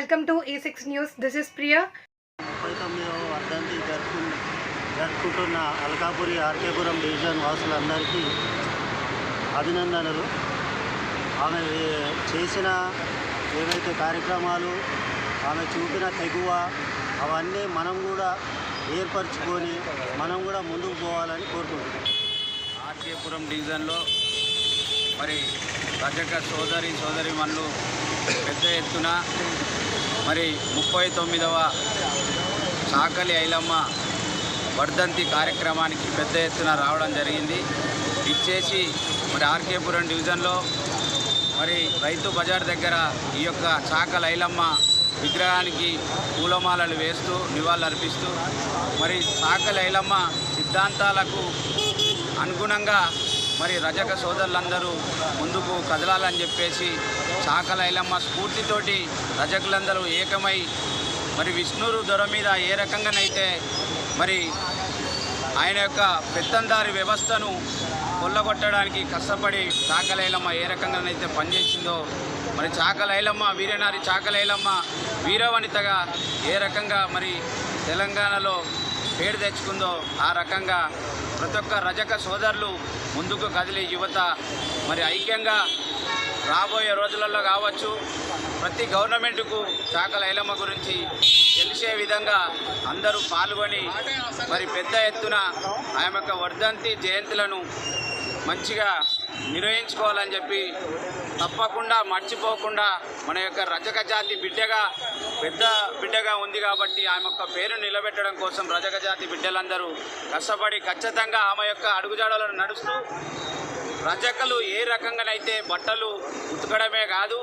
Welcome to ఈ six news this is Priya ముప్పై తొమ్మిదవ వర్ధంతి జరుపు జరుపుకుంటున్న అల్కాపురి ఆర్కేపురం డివిజన్ వాసులందరికీ అభినందనలు. ఆమె చేసిన ఏవైతే కార్యక్రమాలు ఆమె చూపిన తెగువ అవన్నీ మనం కూడా ఏర్పరచుకొని మనం కూడా ముందుకు పోవాలని కోరుకుంటున్నాం. ఆర్కేపురం డివిజన్లో మరి రజక సోదరి సోదరి మనులు పెద్ద ఎత్తున మరి ముప్పై తొమ్మిదవ చాకలి ఐలమ్మ వర్ధంతి కార్యక్రమానికి పెద్ద ఎత్తున రావడం జరిగింది. ఇచ్చేసి మరి ఆర్కేపురం డివిజన్లో మరి రైతు బజార్ దగ్గర ఈ యొక్క చాకలి ఐలమ్మ విగ్రహానికి పూలమాలలు వేస్తూ నివాళులర్పిస్తూ మరి చాకలి ఐలమ్మ సిద్ధాంతాలకు అనుగుణంగా మరి రజక సోదరులందరూ ముందుకు కదలాలని చెప్పేసి చాకలైలమ్మ స్ఫూర్తితోటి రజకులందరూ ఏకమై మరి విష్ణురు దొర మీద ఏ రకంగానైతే మరి ఆయన యొక్క పెత్తందారి వ్యవస్థను కొల్లగొట్టడానికి కష్టపడి చాకలైలమ్మ ఏ రకంగానైతే పనిచేసిందో మరి చాకలైలమ్మ వీరనారి చాకలైలమ్మ వీరవనితగా ఏ రకంగా మరి తెలంగాణలో పేరు తెచ్చుకుందో ఆ రకంగా ప్రతి ఒక్క రజక సోదరులు ముందుకు కదిలి యువత మరి ఐక్యంగా రాబోయే రోజులలో కావచ్చు ప్రతి గవర్నమెంట్కు చాకల ఐలమ్మ గురించి తెలిసే విధంగా అందరూ పాల్గొని మరి పెద్ద ఎత్తున ఆమె యొక్క వర్ధంతి జయంతులను మంచిగా నిర్వహించుకోవాలని చెప్పి తప్పకుండా మర్చిపోకుండా మన యొక్క రజక జాతి బిడ్డగా పెద్ద బిడ్డగా ఉంది కాబట్టి ఆమె యొక్క పేరు నిలబెట్టడం కోసం రజక జాతి బిడ్డలందరూ కష్టపడి ఖచ్చితంగా ఆమె యొక్క అడుగుజాడలను నడుస్తూ రజకలు ఏ రకంగానైతే బట్టలు ఉతకడమే కాదు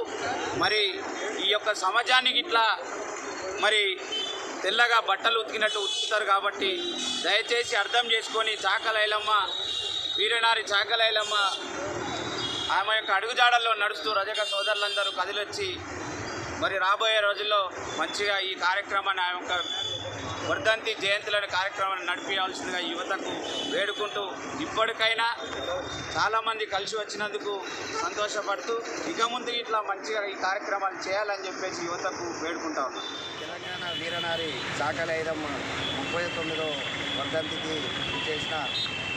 మరి ఈ యొక్క సమాజానికి ఇట్లా మరి తెల్లగా బట్టలు ఉతికినట్టు ఉతుకుతారు కాబట్టి దయచేసి అర్థం చేసుకొని చాకలైలమ్మ వీరనారి చాకలైలమ్మ ఆమె యొక్క అడుగుజాడల్లో నడుస్తూ రజక సోదరులందరూ కదిలొచ్చి మరి రాబోయే రోజుల్లో మంచిగా ఈ కార్యక్రమాన్ని ఆమె యొక్క వర్ధంతి జయంతులని కార్యక్రమాన్ని నడిపించాల్సిందిగా యువతకు వేడుకుంటూ ఇప్పటికైనా చాలామంది కలిసి వచ్చినందుకు సంతోషపడుతూ ఇక ముందు ఇట్లా మంచిగా ఈ కార్యక్రమాలు చేయాలని చెప్పేసి యువతకు వేడుకుంటా ఉన్నాను తెలంగాణ వీరనారి చాకలైదమ్మ ముప్పై తొమ్మిదో వర్ధంతికి చేసిన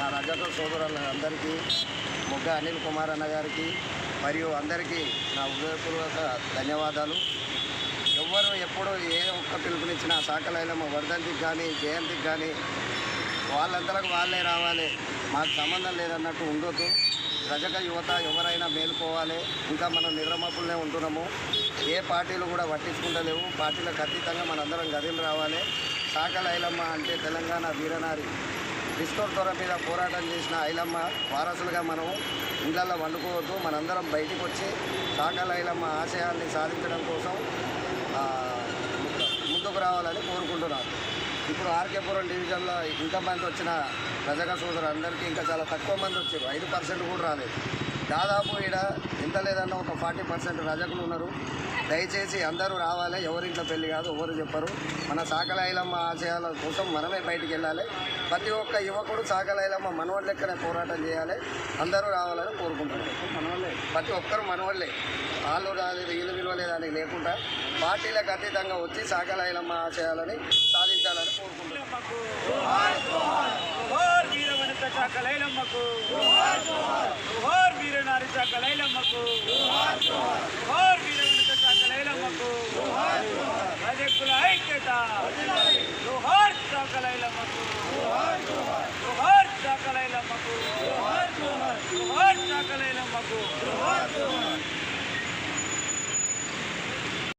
నా రజక సోదరులందరికీ మొగ్గ అనిల్ కుమార్ అన్న గారికి మరియు అందరికీ నా హృదయపూర్వక ధన్యవాదాలు. ఎవ్వరు ఎప్పుడు ఏ ఒక్క పిలుపునిచ్చిన సాకలైలమ్మ వర్ధంతికి కానీ జయంతికి కానీ వాళ్ళందరికి వాళ్ళే రావాలి. మాకు సంబంధం లేదన్నట్టు ఉండొద్దు. రజక యువత ఎవరైనా మేలుకోవాలి. ఇంకా మనం నిద్రమప్పులనే ఉంటున్నాము. ఏ పార్టీలు కూడా పట్టించుకుంటలేవు. పార్టీలకు అతీతంగా మనందరం గదిలు రావాలి. సాకలైలమ్మ అంటే తెలంగాణ వీరనారి. డిస్కౌంట్ ధర మీద పోరాటం చేసిన ఐలమ్మ వారసులుగా మనం ఇళ్ళల్లో వండుకోవద్దు. మనందరం బయటకు వచ్చి సాకల ఐలమ్మ ఆశయాల్ని సాధించడం కోసం ముందుకు రావాలని కోరుకుంటున్నాను. ఇప్పుడు ఆర్కేపురం డివిజన్లో ఇంతమంది వచ్చిన రజక సోదరులందరికీ ఇంకా చాలా తక్కువ మంది వచ్చారు. ఐదు పర్సెంట్ కూడా రాలేదు. దాదాపు ఇక్కడ ఎంత లేదన్న ఒక ఫార్టీ పర్సెంట్ రజకులు ఉన్నారు దయచేసి అందరూ రావాలి ఎవరింట్లో పెళ్ళి కాదు ఎవరు చెప్పరు మన సాకలైలమ్మ ఆశయాల కోసం మనమే బయటికి వెళ్ళాలి ప్రతి ఒక్క యువకుడు సాకలైలమ్మ మనవాళ్ళ లెక్కనే పోరాటం చేయాలి అందరూ రావాలని కోరుకుంటున్నారు మనవాళ్ళే ప్రతి ఒక్కరు మనవాళ్ళే వాళ్ళు రాలేదు వీళ్ళు విలువలేదని లేకుండా పార్టీలకు అతీతంగా వచ్చి సాకలైలమ్మ ఆశయాలని సాధించాలని కోరుకుంటున్నారు వీరనారి